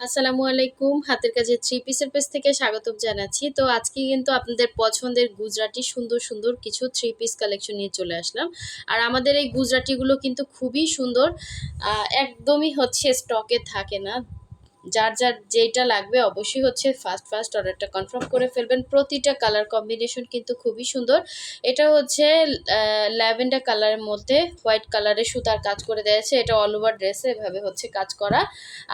আসসালামু আলাইকুম। হাতের কাজে থ্রি পিসের পেজ থেকে স্বাগতম জানাচ্ছি। তো আজকে কিন্তু আপনাদের পছন্দের গুজরাটি সুন্দর সুন্দর কিছু থ্রি পিস কালেকশন নিয়ে চলে আসলাম। আর আমাদের এই গুজরাটিগুলো কিন্তু খুবই সুন্দর। একদমই হচ্ছে স্টকে থাকে না। যার যার যেটা লাগবে অবশ্যই হচ্ছে ফার্স্ট ফার্স্ট অর্ডারটা কনফার্ম করে ফেলবেন। প্রতিটা কালার কম্বিনেশন কিন্তু খুবই সুন্দর। এটা হচ্ছে ল্যাভেন্ডার কালারের মধ্যে হোয়াইট কালারের সুতার কাজ করে দিয়েছে এটা অল ওভার ড্রেসে এভাবে হচ্ছে কাজ করা।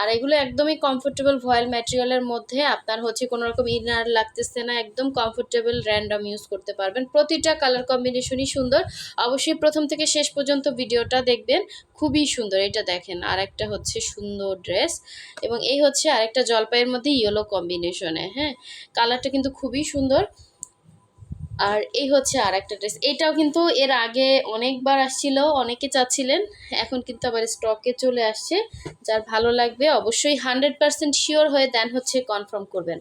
আর এগুলো একদমই কমফোর্টেবল ভয়েল ম্যাটেরিয়ালের মধ্যে আপনার হচ্ছে কোনো রকম ইনার লাগতেছে না, একদম কমফোর্টেবল র্যান্ডম ইউজ করতে পারবেন। প্রতিটা কালার কম্বিনেশনই সুন্দর। অবশ্যই প্রথম থেকে শেষ পর্যন্ত ভিডিওটা দেখবেন। খুবই সুন্দর, এটা দেখেন। আর একটা হচ্ছে সুন্দর ড্রেস এবং এই হচ্ছে আরেকটা জলপাইয়ের মধ্যে ইয়েলো কম্বিনেশনে হ্যাঁ? কালারটা কিন্তু খুবই সুন্দর। আর এই হচ্ছে আর একটা ড্রেস এটাও কিন্তু এর আগে অনেকবার আসছিল, অনেকে চাচ্ছিলেন, এখন কিন্তু আবার স্টকে চলে আসছে। যার ভালো লাগবে অবশ্যই হান্ড্রেড পার্সেন্ট শিওর হয়ে দেন হচ্ছে কনফার্ম করবেন।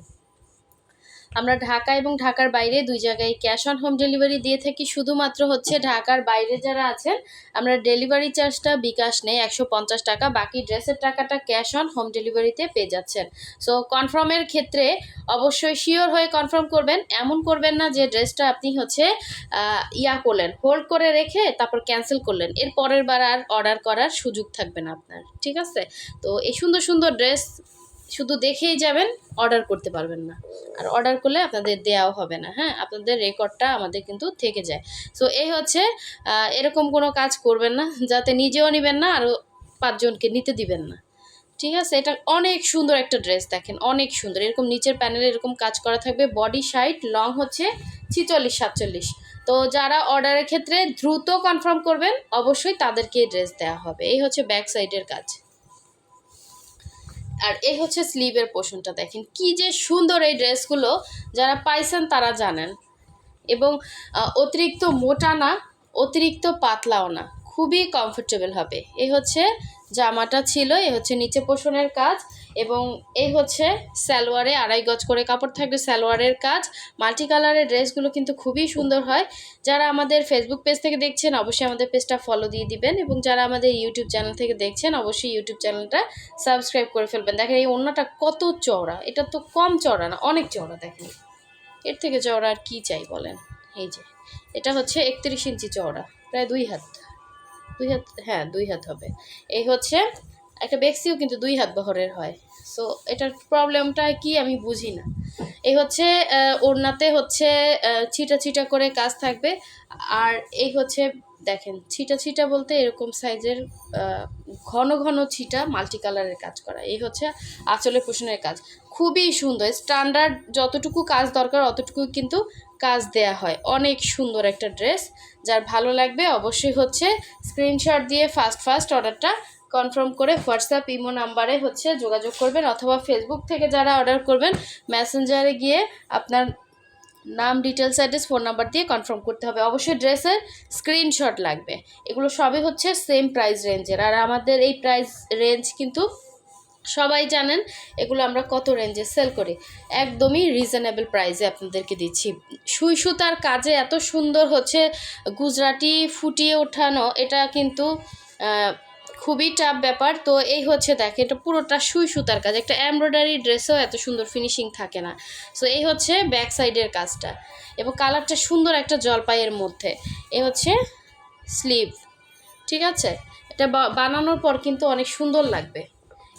আমরা ঢাকা এবং ঢাকার বাইরে দুই জায়গায় ক্যাশ অন হোম ডেলিভারি দিয়ে থাকি। শুধুমাত্র হচ্ছে ঢাকার বাইরে যারা আছেন, আমরা ডেলিভারি চার্জটা বিকাশ নেই, একশো পঞ্চাশ টাকা। বাকি ড্রেসের টাকাটা ক্যাশ অন হোম ডেলিভারিতে পেয়ে যাচ্ছেন। সো কনফার্মের ক্ষেত্রে অবশ্যই শিওর হয়ে কনফার্ম করবেন। এমন করবেন না যে ড্রেসটা আপনি হচ্ছে ইয়া করলেন হোল্ড করে রেখে তারপর ক্যান্সেল করলেন। এর পরের বার আর অর্ডার করার সুযোগ থাকবে না আপনার। ঠিক আছে? তো এই সুন্দর সুন্দর ড্রেস শুধু দেখেই যাবেন অর্ডার করতে পারবেন না। আর অর্ডার করলে আপনাদের দেওয়াও হবে না হ্যাঁ? আপনাদের রেকর্ডটা আমাদের কিন্তু থেকে যায়। সো এই হচ্ছে এরকম কোনো কাজ করবেন না, যাতে নিজেও নেবেন না, আরও পাঁচজনকে নিতে দিবেন না। ঠিক আছে? এটা অনেক সুন্দর একটা ড্রেস দেখেন, অনেক সুন্দর। এরকম নিচের প্যানেলে এরকম কাজ করা থাকবে বডি সাইড লং হচ্ছে ছিচল্লিশ, সাতচল্লিশ। তো যারা অর্ডারের ক্ষেত্রে দ্রুত কনফার্ম করবেন, অবশ্যই তাদেরকে ড্রেস দেওয়া হবে। এই হচ্ছে ব্যাক সাইডের কাজ। আর এই হচ্ছে স্লিভের পোষণটা, দেখেন কি যে সুন্দর এই ড্রেসগুলো, যারা পাইছেন তারা জানেন। এবং অতিরিক্ত মোটা না, অতিরিক্ত পাতলাও না। খুবই কমফোর্টেবল হবে। এই হচ্ছে জামাটা ছিল এই হচ্ছে নিচে পোষণের কাজ এবং এই হচ্ছে সালোয়ারে আড়াই গজ করে কাপড় থাকবে সালোয়ারের কাজ। মাল্টি কালারের ড্রেসগুলো কিন্তু খুবই সুন্দর হয়। যারা আমাদের ফেসবুক পেজ থেকে দেখছেন, অবশ্যই আমাদের পেজটা ফলো দিয়ে দিবেন এবং যারা আমাদের ইউটিউব চ্যানেল থেকে দেখছেন, অবশ্যই ইউটিউব চ্যানেলটা সাবস্ক্রাইব করে ফেলবেন। দেখেন এই ওড়নাটা কত চওড়া, এটা তো কম চওড়া না, অনেক চওড়া দেখেন। এর থেকে চওড়া আর কী চাই বলেন? এই যে, এটা হচ্ছে একত্রিশ ইঞ্চি চওড়া, প্রায় দুই হাত। দুই হাত হ্যাঁ দুই হাত হবে। এই হচ্ছে, একটা বেক্সিও কিন্তু দুই হাত বহরের হয়। সো এটার প্রবলেমটা কি আমি বুঝি না। এই হচ্ছে ওড়নাতে হচ্ছে ছিটা ছিটা করে কাজ থাকবে। আর এই হচ্ছে, দেখেন, ছিটা ছিটা বলতে এরকম সাইজের ঘন ঘন ছিটা মাল্টি কালারের কাজ করা। এই হচ্ছে আঁচলের পোষণের কাজ। খুবই সুন্দর। স্ট্যান্ডার্ড যতটুকু কাজ দরকার অতটুকু কিন্তু কাজ দেয়া হয়। অনেক সুন্দর একটা ড্রেস যার ভালো লাগবে অবশ্যই হচ্ছে স্ক্রিনশট দিয়ে ফার্স্ট ফার্স্ট অর্ডারটা কনফার্ম করে হোয়াটসঅ্যাপ ইমো নাম্বারে হচ্ছে যোগাযোগ করবেন অথবা ফেসবুক থেকে যারা অর্ডার করবেন মেসেঞ্জারে গিয়ে আপনার নাম ডিটেলস অ্যাড্রেস ফোন নাম্বার দিয়ে কনফার্ম করতে হবে। অবশ্যই ড্রেসের স্ক্রিনশট লাগবে। এগুলো সবই হচ্ছে সেম প্রাইস রেঞ্জের আর আমাদের এই প্রাইস রেঞ্জ কিন্তু সবাই জানেন এগুলো আমরা কত রেঞ্জে সেল করি। একদমই রিজনেবল প্রাইসে আপনাদেরকে দিচ্ছি। সুই সুতার কাজে এত সুন্দর হচ্ছে গুজরাটি ফুটিয়ে ওঠানো, এটা কিন্তু খুবই টাফ ব্যাপার। তো এই হচ্ছে দেখে এটা পুরোটা সুই সুতার কাজ। একটা এমব্রয়ডারি ড্রেসেও এত সুন্দর ফিনিশিং থাকে না। সো এই হচ্ছে ব্যাক সাইডের কাজটা। এবং কালারটা সুন্দর একটা জলপাইয়ের মধ্যে। এ হচ্ছে স্লিভ ঠিক আছে? এটা বানানোর পর কিন্তু অনেক সুন্দর লাগবে।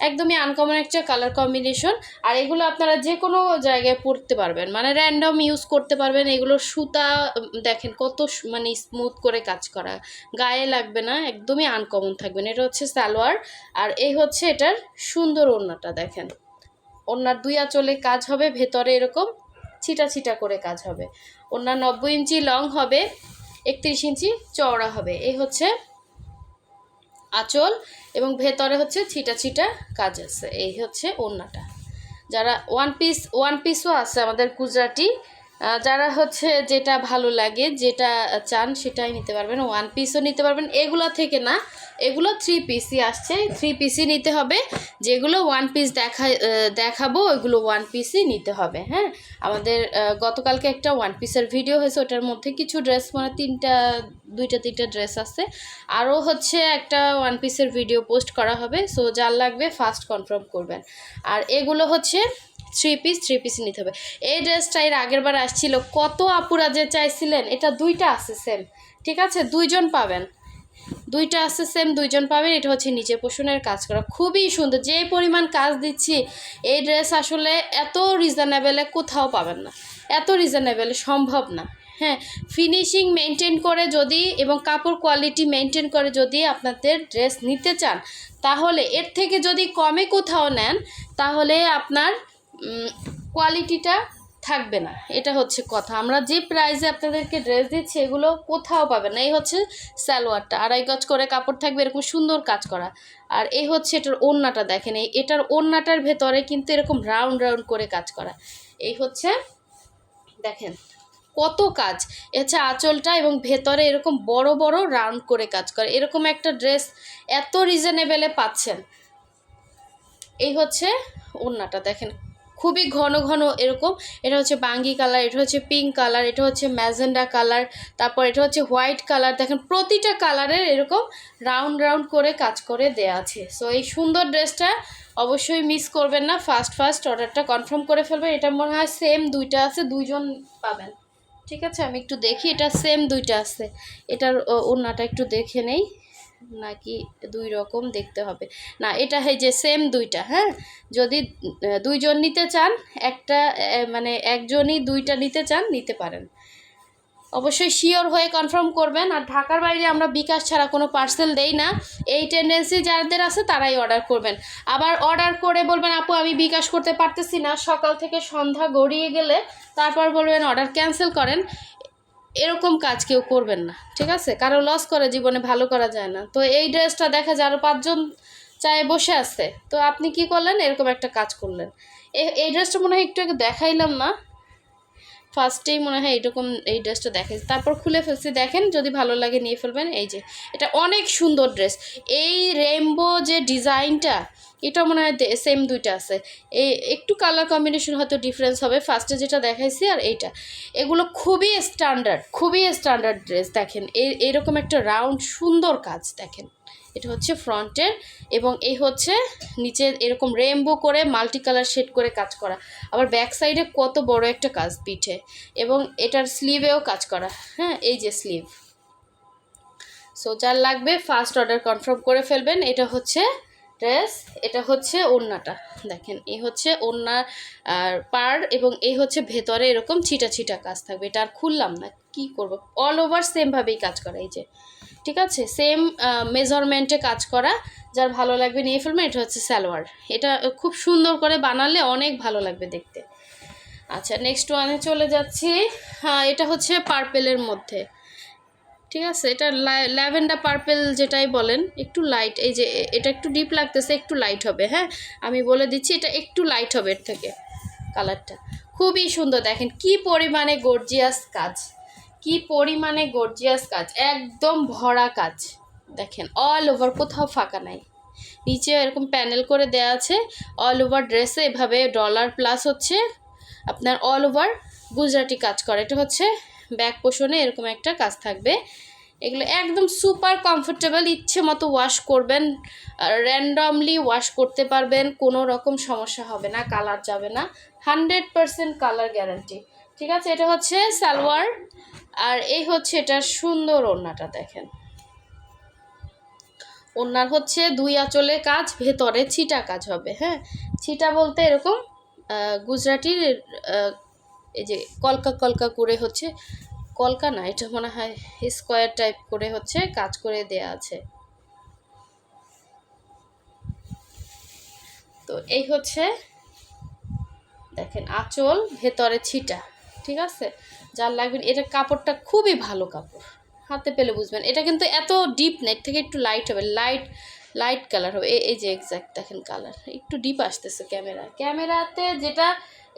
একদমই আনকমন একটা কালার কম্বিনেশন আর এগুলো আপনারা যে কোনো জায়গায় পরতে পারবেন। মানে র্যান্ডম ইউজ করতে পারবেন। এগুলোর সুতা দেখেন কত মানে স্মুথ করে কাজ করা। গায়ে লাগবে না, একদমই আনকমন থাকবেন এটা হচ্ছে সালোয়ার। আর এই হচ্ছে এটার সুন্দর ওড়নাটা, দেখেন। ওড়নার দুই আঁচলে কাজ হবে, ভেতরে এরকম ছিটা ছিটা করে কাজ হবে। ওড়নার নব্বই ইঞ্চি লং হবে, একত্রিশ ইঞ্চি চওড়া হবে। এই হচ্ছে আঁচল এবং ভেতরে হচ্ছে ছিটা ছিটা কাজ আছে। এই হচ্ছে ওড়নাটা। যারা ওয়ান পিস ওয়ান পিসও আছে আমাদের গুজরাটি যারা হচ্ছে যেটা ভালো লাগে, যেটা চান সেটাই নিতে পারবেন। ওয়ান পিসও নিতে পারবেন। এগুলো থেকে না, এগুলো থ্রি পিসই আসছে। থ্রি পিসই নিতে হবে। যেগুলো ওয়ান পিস দেখা দেখাবো, ওইগুলো ওয়ান পিসই নিতে হবে হ্যাঁ? আমাদের গতকালকে একটা ওয়ান পিসের ভিডিও হয়েছে, ওটার মধ্যে কিছু ড্রেস মানে তিনটা, দুইটা, তিনটা ড্রেস আছে। আরও হচ্ছে একটা ওয়ান পিসের ভিডিও পোস্ট করা হবে। সো যার লাগবে ফার্স্ট কনফার্ম করবেন। আর এগুলো হচ্ছে থ্রি পিস থ্রি পিস নিতে হবে। এই ড্রেসটা এর আগের বার আসছিল। কত আপুরা যে চাইছিলেন, এটা দুইটা আছে সেম ঠিক আছে? দুইজন পাবেন। দুইটা আছে সেম দুইজন পাবেন। এটা হচ্ছে নিচে পোষণের কাজ করা। খুবই সুন্দর। যে পরিমাণ কাজ দিচ্ছি, এই ড্রেস আসলে এত রিজনেবেলে কোথাও পাবেন না। এত রিজনেবেলে সম্ভব না। হ্যাঁ ফিনিশিং মেনটেন করে যদি এবং কাপড় কোয়ালিটি মেনটেন করে যদি আপনাদের ড্রেস নিতে চান, তাহলে এর থেকে যদি কমে কোথাও নেন, তাহলে আপনার কোয়ালিটিটা থাকবে না। এটা হচ্ছে কথা। আমরা যে প্রাইসে আপনাদেরকে ড্রেস দিচ্ছি, এগুলো কোথাও পাবেন না। এই হচ্ছে সালোয়ারটা। আড়াই গজ করে কাপড় থাকবে, এরকম সুন্দর কাজ করা। আর এই হচ্ছে এটার ওড়নাটা দেখেন। এই এটার ওড়নাটার ভেতরে কিন্তু এরকম রাউন্ড রাউন্ড করে কাজ করা। এই হচ্ছে, দেখেন কত কাজ। এছাড়া আঁচলটা এবং ভেতরে এরকম বড় বড় রাউন্ড করে কাজ করে। এরকম একটা ড্রেস এত রিজনেবেলে পাচ্ছেন। এই হচ্ছে ওড়নাটা। দেখেন খুবই ঘন ঘন এরকম। এটা হচ্ছে বাঙ্গি কালার, এটা হচ্ছে পিঙ্ক কালার, এটা হচ্ছে ম্যাজেন্ডা কালার, তারপর এটা হচ্ছে হোয়াইট কালার। দেখেন, প্রতিটা কালারের এরকম রাউন্ড রাউন্ড করে কাজ করে দেয়া আছে। সো এই সুন্দর ড্রেসটা অবশ্যই মিস করবেন না। ফার্স্ট ফার্স্ট অর্ডারটা কনফার্ম করে ফেলবেন। এটা মনে হয় সেম দুইটা আছে, দুইজন পাবেন। ঠিক আছে? আমি একটু দেখি, এটা সেম দুইটা আছে। এটার, ও- ওড়নাটা একটু দেখে নেই। নাকি দুই রকম দেখতে হবে। না, এটা হয় যে সেম দুইটা হ্যাঁ? যদি দুইজন নিতে চান, একটা মানে একজনই দুইটা নিতে চান, নিতে পারেন। অবশ্যই শিওর হয়ে কনফার্ম করবেন। আর ঢাকার বাইরে আমরা বিকাশ ছাড়া কোনো পার্সেল দেই না। এই টেন্ডেন্সি যাদের আছে, তারাই অর্ডার করবেন। আবার অর্ডার করে বলবেন, আপু, আমি বিকাশ করতে পারতেছি না। সকাল থেকে সন্ধ্যা গড়িয়ে গেলে তারপর বলবেন অর্ডার ক্যান্সেল করেন। এরকম কাজ কেউ করবেন না, ঠিক আছে? কারও লস করে জীবনে ভালো করা যায় না। তো এই ড্রেসটা দেখা যায় আরও পাঁচজন চায়ে বসে আছে তো আপনি কি করলেন? এরকম একটা কাজ করলেন। এই ড্রেসটা মনে হয় একটু আগে দেখাইলাম না। ফার্স্টেই মনে হয় এরকম এই ড্রেসটা দেখেছি তারপর খুলে ফেলছি, দেখেন যদি ভালো লাগে নিয়ে ফেলবেন, এই যে, এটা অনেক সুন্দর ড্রেস। এই রেমবো যে ডিজাইনটা, এটা মনে হয় সেম দুইটা আছে। এই একটু কালার কম্বিনেশন হয়তো ডিফারেন্স হবে। ফার্স্টে যেটা দেখাইছি আর এইটা। এগুলো খুবই স্ট্যান্ডার্ড খুবই স্ট্যান্ডার্ড ড্রেস দেখেন। এই এরকম একটা রাউন্ড সুন্দর কাজ, দেখেন। এটা হচ্ছে ফ্রন্টের এবং এই হচ্ছে নিচে এরকম রেমবো করে মাল্টি কালার শেড করে কাজ করা। আবার ব্যাক সাইডে কত বড় একটা কাজ পিঠে এবং এটার স্লিভেও কাজ করা। হ্যাঁ এই যে স্লিভ সো যার লাগবে ফার্স্ট অর্ডার কনফার্ম করে ফেলবেন। এটা হচ্ছে ড্রেস, এটা হচ্ছে ওড়নাটা। দেখেন এই হচ্ছে ওড়না, আর পার এবং এই হচ্ছে ভেতরে এরকম ছিটা ছিটা কাজ থাকবে। এটা আর খুললাম না, কি করব? অল ওভার সেমভাবেই কাজ করা, এই যে। ঠিক আছে? সেম মেজারমেন্টে কাজ করা। যার ভালো লাগবে নিয়ে ফেলবেন, এটা হচ্ছে সালোয়ার। এটা খুব সুন্দর করে বানালে অনেক ভালো লাগবে দেখতে। আচ্ছা নেক্সট ওয়ানে চলে যাচ্ছি। হ্যাঁ এটা হচ্ছে পার্পেলের মধ্যে। ঠিক আছে? এটা ল্যাভেন্ডার পার্পেল যেটাই বলেন, একটু লাইট এই যে এটা একটু ডিপ লাগতেছে, একটু লাইট হবে হ্যাঁ? আমি বলে দিচ্ছি, এটা একটু লাইট হবে এর থেকে কালারটা খুবই সুন্দর, দেখেন কি পরিমাণে গর্জিয়াস কাজ, কি পরিমাণে গর্জিয়াস কাজ, একদম ভরা কাজ, দেখেন অল ওভার কোথাও ফাঁকা নাই। নিচে এরকম প্যানেল করে দেওয়া আছে অল ওভার ড্রেসে এভাবে ডলার প্লাস হচ্ছে, আপনার অল ওভার গুজরাটি কাজ করে, এটা হচ্ছে ব্যাক পোষণে এরকম একটা কাজ থাকবে। এগুলো একদম সুপার কমফোর্টেবল ইচ্ছে মতো ওয়াশ করবেন র্যান্ডমলি ওয়াশ করতে পারবেন, কোনো রকম সমস্যা হবে না কালার যাবে না হান্ড্রেড পারসেন্ট কালার গ্যারান্টি ঠিক আছে, এটা হচ্ছে সালোয়ার, আর এই হচ্ছে এটার সুন্দর ওড়নাটা, দেখেন। ওড়নার হচ্ছে দুই আঁচলে কাজ, ভেতরে ছিটা কাজ হবে হ্যাঁ? ছিটা বলতে এরকম গুজরাটির এই যে কলকা কলকা করে হচ্ছে, কলকা না, এটা মনে হয় স্কোয়ার টাইপ করে হচ্ছে কাজ করে দেয়া আছে। তো এই হচ্ছে, দেখেন আঁচল, ভেতরে ছিটা, ঠিক আছে? যার লাগবে, এটা কাপড়টা খুবই ভালো কাপড়। হাতে পেলে বুঝবেন, এটা কিন্তু এত ডিপ না, এর থেকে একটু লাইট হবে লাইট লাইট কালার হবে। এই যে এক্স্যাক্ট দেখেন কালার একটু ডিপ আসতেছে ক্যামেরা ক্যামেরাতে যেটা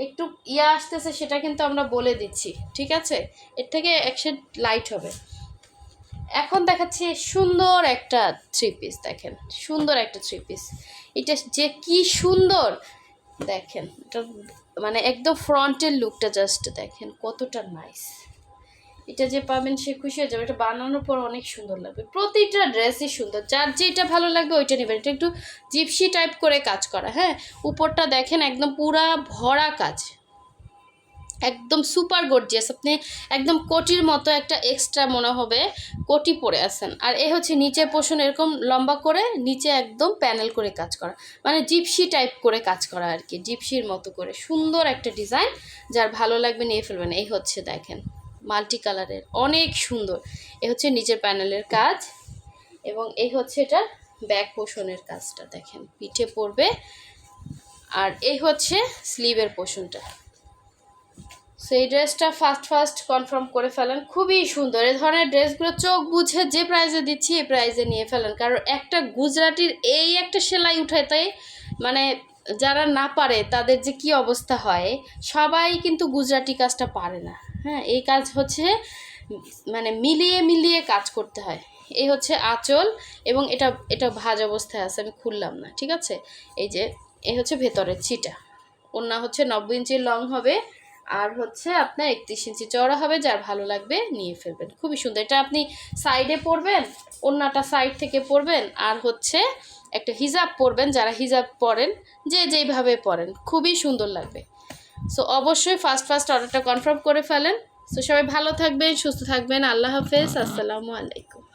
একটু ইয়ে আসতেছে সেটা কিন্তু আমরা বলে দিচ্ছি, ঠিক আছে? এর থেকে এক শেড লাইট হবে। এখন দেখাচ্ছি সুন্দর একটা থ্রি পিস দেখেন। সুন্দর একটা থ্রি পিস এটা যে কি সুন্দর, দেখেন। এটা মানে একদম ফ্রন্টের লুকটা জাস্ট দেখেন, কতটা নাইস এটা যে পাবেন সে খুশি হয়ে যাবে। এটা বানানোর পর অনেক সুন্দর লাগবে। প্রতিটা ড্রেসই সুন্দর। যার যেটা ভালো লাগবে ওইটা নেবেন। এটা একটু জিপসি টাইপ করে কাজ করা হ্যাঁ? উপরটা দেখেন একদম পুরা ভরা কাজ। একদম সুপার গর্জিয়াস আপনি একদম কোটির মতো একটা এক্সট্রা মনে হবে কোটি পরে আছেন। আর এ হচ্ছে নিচে পোষণ এরকম লম্বা করে নিচে একদম প্যানেল করে কাজ করা। মানে জিপসি টাইপ করে কাজ করা আর কি। জিপসির মতো করে। সুন্দর একটা ডিজাইন যার ভালো লাগবে নিয়ে ফেলবেন। এই হচ্ছে দেখেন। মাল্টি কালারের অনেক সুন্দর। এ হচ্ছে নিচের প্যানেলের কাজ এবং এই হচ্ছে এটা ব্যাক পোষণের কাজটা, দেখেন। পিঠে পড়বে আর এই হচ্ছে স্লিভের পোষণটা। সেই ড্রেসটা ফার্স্ট ফার্স্ট কনফার্ম করে ফেলেন। খুবই সুন্দর। এ ধরনের ড্রেসগুলো চোখ বুঝে যে প্রাইজে দিচ্ছি, এই প্রাইজে নিয়ে ফেলেন। কারণ একটা গুজরাটির এই একটা সেলাই উঠাতে মানে যারা না পারে, তাদের যে কি অবস্থা হয়, সবাই কিন্তু গুজরাটি কাজটা পারে না। হ্যাঁ এই কাজ হচ্ছে মানে মিলিয়ে মিলিয়ে কাজ করতে হয়। এই হচ্ছে আঁচল এবং এটা এটা ভাজ অবস্থায় আছে, আমি খুললাম না, ঠিক আছে? এই যে এই হচ্ছে ভেতরের ছিটা। ওনা হচ্ছে নব্বই ইঞ্চি লং হবে, আর হচ্ছে আপনার একত্রিশ ইঞ্চি চওড়া হবে, যার ভালো লাগবে নিয়ে ফেলবেন। খুবই সুন্দর। এটা আপনি সাইডে পরবেন অন্যটা সাইড থেকে পরবেন, আর হচ্ছে একটা হিজাব পরবেন, যারা হিজাব পরেন, যে যেইভাবে পরেন, খুবই সুন্দর লাগবে। সো অবশ্যই ফার্স্ট ফার্স্ট অর্ডারটা কনফার্ম করে ফেলেন। সো সবাই ভালো থাকবেন, সুস্থ থাকবেন। আল্লাহ হাফেজ। আসসালামু আলাইকুম।